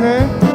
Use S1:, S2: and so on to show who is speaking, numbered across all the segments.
S1: আছে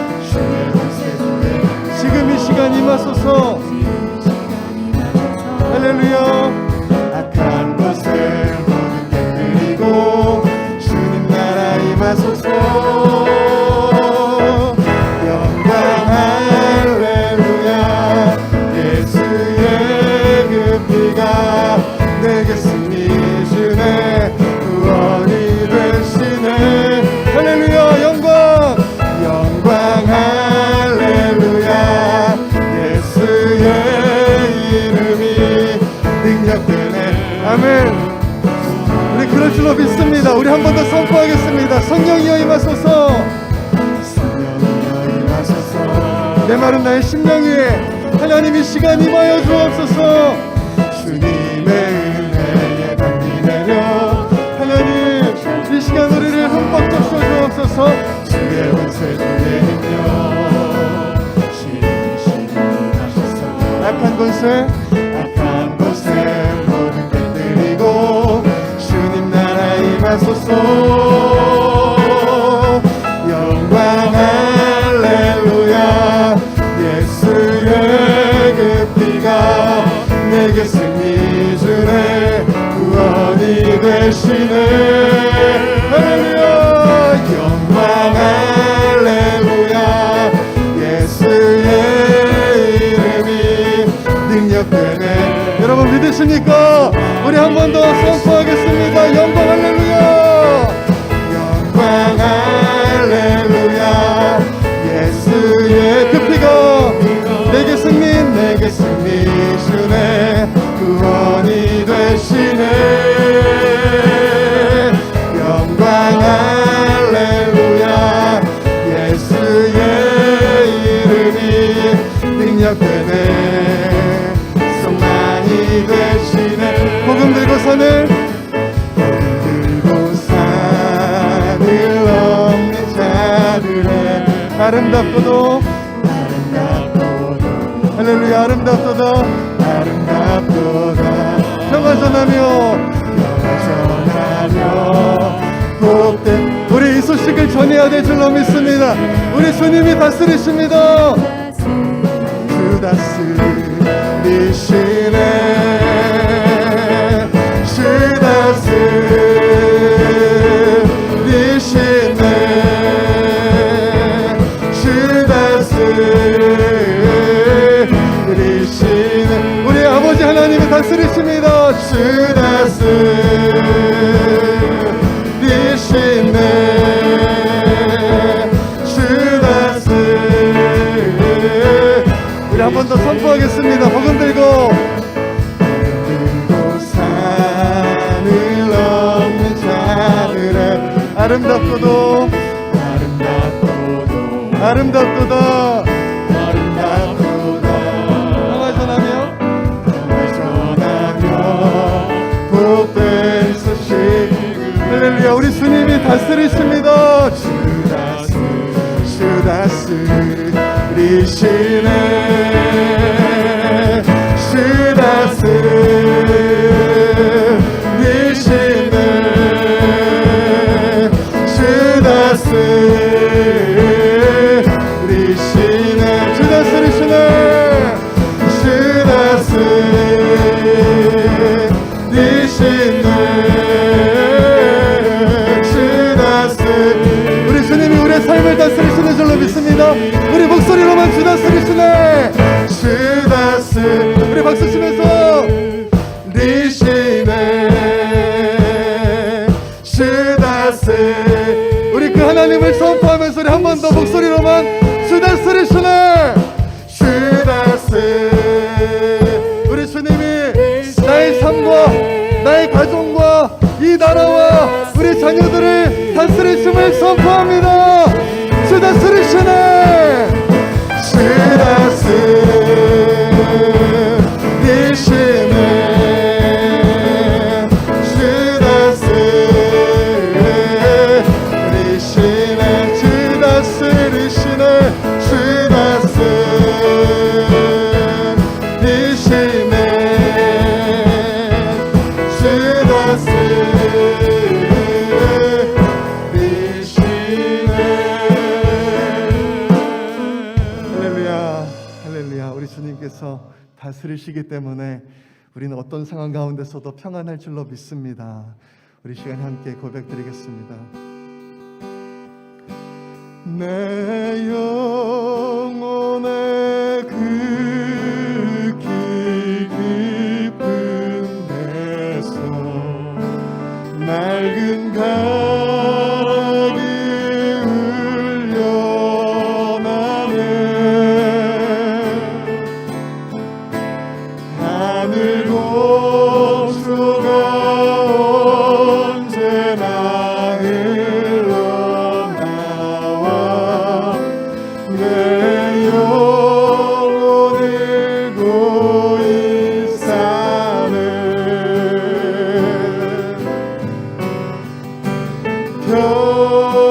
S1: 임하소서 내 마른 나의 심령 위에 하나님 이 시간 임하여 주옵소서.
S2: 내게 승리 주네. 구원이 되시네. 할렐루야. 영광 할렐루야. 예수의 이름이 능력되네.
S1: 여러분 믿으십니까? 우리 한 번 더 선포
S2: 아름답도다.
S1: 할렐루야 아름답도다.
S2: 아름답도다.
S1: 평화 전하며
S2: 전하며. 복된
S1: 우리 이 소식을 전해야 될 줄로 믿습니다. 우리 주님이 다스리십니다.
S2: 주 다스리시네. 주 다스리
S1: 한 번 더 선포하겠습니다. 복음 들고
S2: 산을 넘는 자들의
S1: 아름답고도
S2: 아름답도도
S1: 아름답도다
S2: 아름답도다
S1: 다스리십니다.
S2: 주 다스 주 다스리시네 주 다스 리시네 주 다스
S1: 우리 그 하나님을 선포하면서 우리 한 번 더 목소리로만 주 다스리시네
S2: 주 다스
S1: 우리 주님이 나의 삶과 나의 가정과 이 나라와 우리 자녀들을 다스리심을 선포합니다. 주 다스리시네. 주님께서 다스리시기 때문에 우리는 어떤 상황 가운데서도 평안할 줄로 믿습니다. 우리 시간 함께 고백드리겠습니다. 내 영혼의 그
S2: go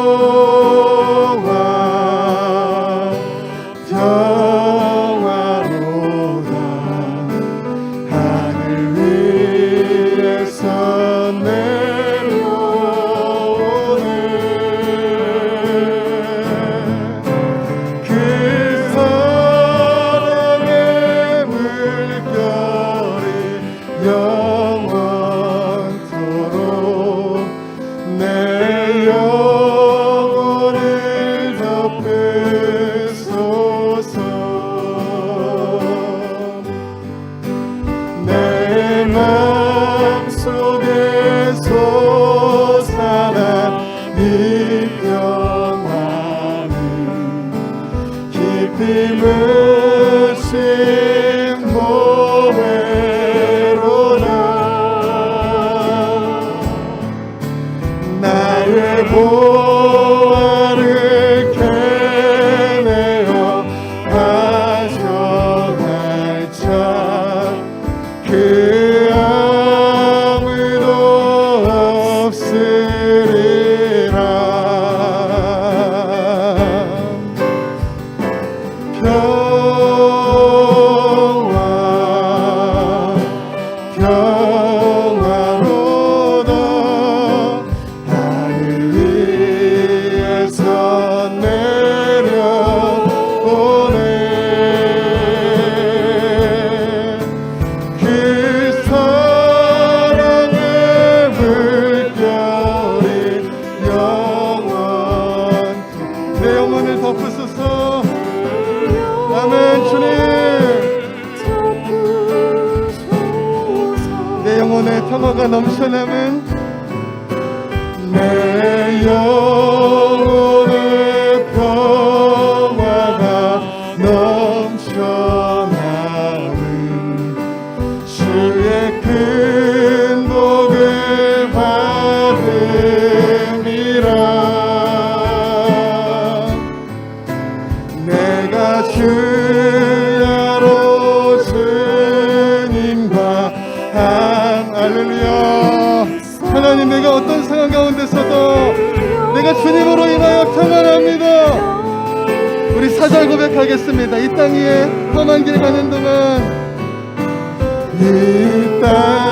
S2: 평화가 넘 고백하겠습니다. 이 땅 위에 험한 길 가는 동안 이땅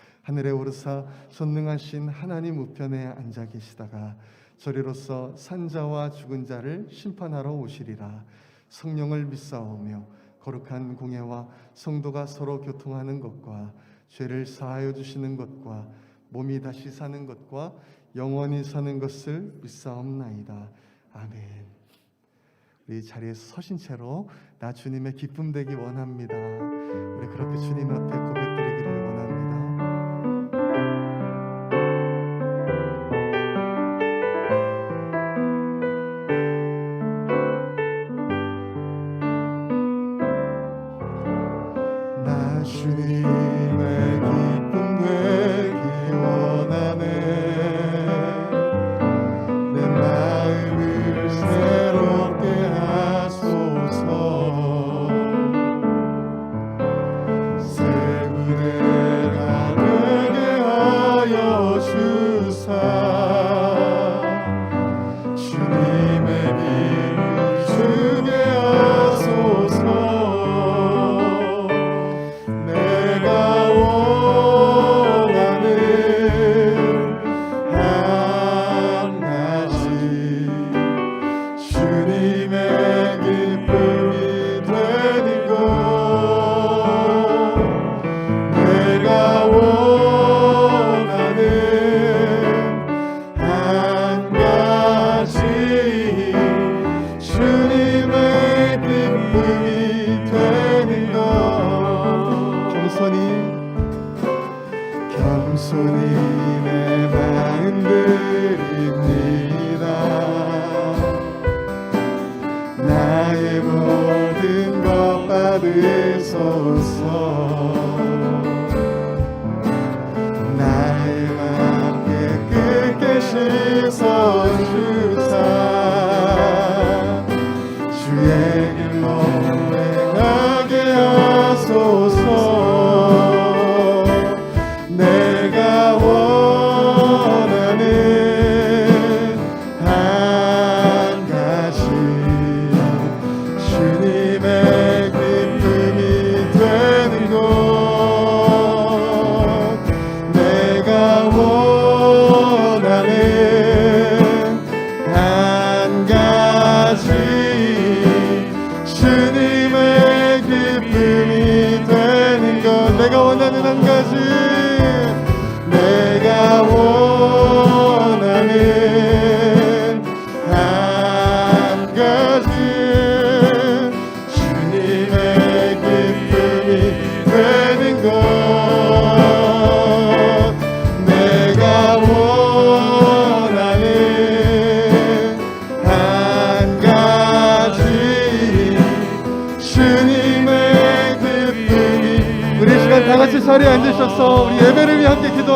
S2: 하늘에 오르사 전능하신 하나님 우편에 앉아 계시다가 저리로서 산자와 죽은 자를 심판하러 오시리라. 성령을 믿사오며 거룩한 공예와 성도가 서로 교통하는 것과 죄를 사하여 주시는 것과 몸이 다시 사는 것과 영원히 사는 것을 믿사옵나이다. 아멘. 우리 자리에서 서신 채로 나 주님의 기쁨 되기 원합니다. 우리 그렇게 주님 앞에 고백드리기를 원합니다 새 자리에 앉으셔서 우리 예배를 위해 함께 기도